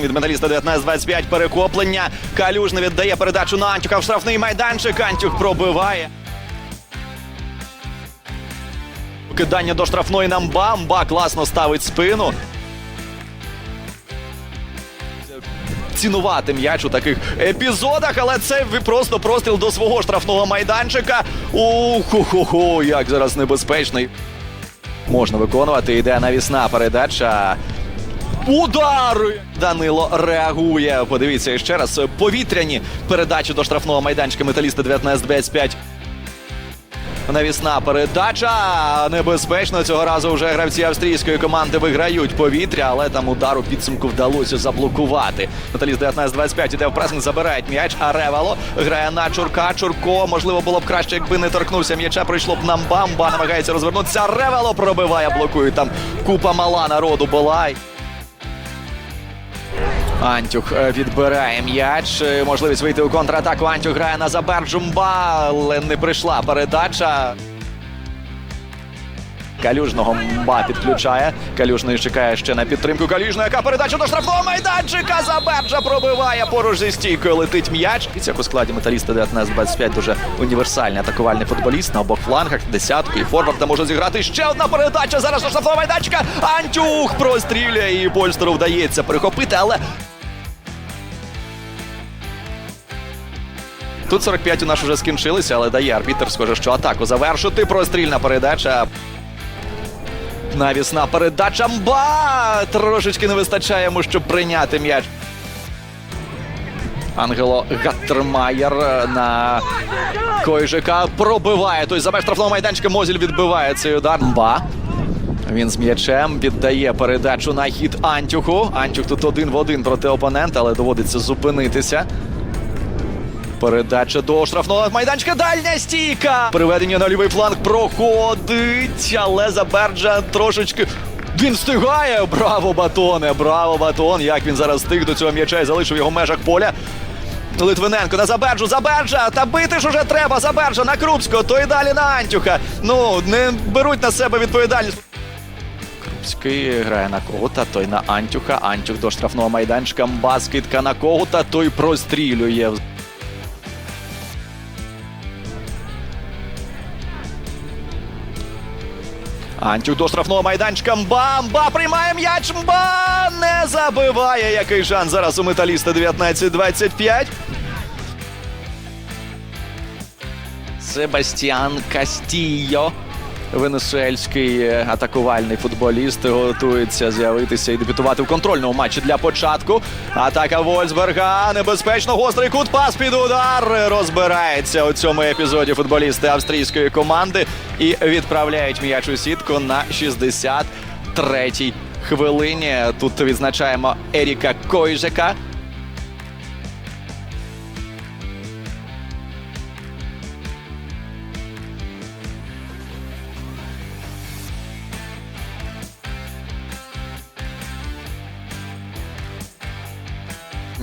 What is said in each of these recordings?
пресинг від металіста 19-25. Перехоплення. Калюжний віддає передачу на Антюха в штрафний майданчик. Антюх пробиває. Кидання до штрафної нам бамба. Класно ставить спину. Цінувати м'яч у таких епізодах, але це просто простріл до свого штрафного майданчика. Уху-ху-ху, як зараз небезпечний. Можна виконувати. Йде навісна передача. Удар! Данило реагує. Подивіться ще раз. Повітряні передачі до штрафного майданчика металіста 19-25. Навісна передача. Небезпечно. Цього разу вже гравці австрійської команди виграють повітря, але там удару підсумку вдалося заблокувати. Металіст 19-25 іде в пресинг, забирають м'яч. А Ревало грає на Чурка. Чурко, можливо, було б краще, якби не торкнувся м'яча. Прийшло б нам бамба. Намагається розвернутися. Ревало пробиває, блокує. Там купа мала народу була. Антюх е, відбирає м'яч. Е, Можливість вийти у контратаку. Антюх грає на Забар Джумба, але не прийшла передача. Калюжного мба підключає. Калюжний чекає ще на підтримку. Калюжного, яка передача до штрафного майданчика. Заберджа пробиває поруч зі стійкою. Летить м'яч. І це у складі металіста 19-25 дуже універсальний атакувальний футболіст на обох флангах. Десятку і форварда може зіграти. Ще одна передача. Зараз до штрафного майданчика. Антюх прострілює і Польстеру вдається перехопити, але Тут 45 у нас уже скінчилися, але дає арбітер, схоже, що атаку завершити. Прострільна передача. Навісна передача. Мба! Трошечки не вистачає йому, щоб прийняти м'яч. Ангело Гаттермаєр на Койжика пробиває. Той за меж штрафного майданчика Мозіль відбиває цей удар. Мба. Він з м'ячем віддає передачу на хід Антюху. Антюх тут один в один проти опонента, але доводиться зупинитися. Передача до штрафного майданчика. Дальня стійка. Переведення на лівий фланг проходить, але Заберджа трошечки. Він встигає. Браво, батоне! Браво, батон! Як він зараз встиг до цього м'яча і залишив його в межах поля. Литвиненко на Заберджу. Заберджа! Та бити ж уже треба. Заберджа на Крупського, то і далі на Антюха. Ну, не беруть на себе відповідальність. Крупський грає на Когута, той на Антюха. Антюх до штрафного майданчика. Мба скидка на Когута, той прострілює. Антюх до штрафного майданчика. Мба, приймає м'яч. Мба не забиває. Який шанс зараз у металіста 19-25. Себастьян Кастійо. Венесуельський е, атакувальний футболіст готується з'явитися і дебютувати в контрольному матчі для початку. Атака Вольсберга. Небезпечно гострий кут. Пас під удар. Розбирається у цьому епізоді футболісти австрійської команди і відправляють м'яч у сітку на 63-й хвилині. Тут відзначаємо Еріка Койжека.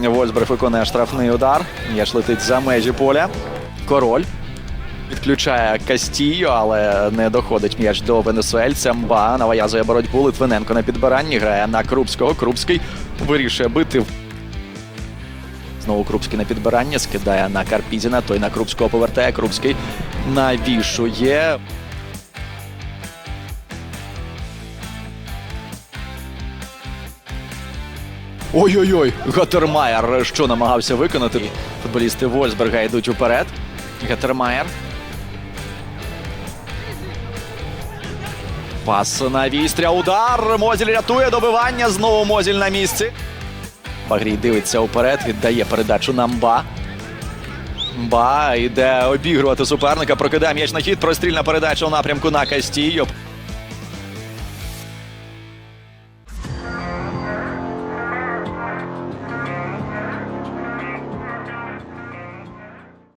Вольсберг виконує штрафний удар. М'яч летить за межі поля. Король відключає Кастію, але не доходить м'яч до венесуельця. Мба нав'язує боротьбу. Литвиненко на підбиранні грає на Крупського. Крупський вирішує бити. Знову Крупський на підбирання, скидає на Карпізіна. Той на Крупського повертає. Крупський навішує. Ой-ой-ой, Гаттермаєр, що намагався виконати. Футболісти Вольсберга йдуть уперед. Гаттермаєр. Пас на вістря. Удар. Мозіль рятує добивання. Знову Мозіль на місці. Багрій дивиться уперед, віддає передачу на Мба. Мба йде обігрувати суперника, прокидає м'яч на хід. Прострільна передача у напрямку на Кастію.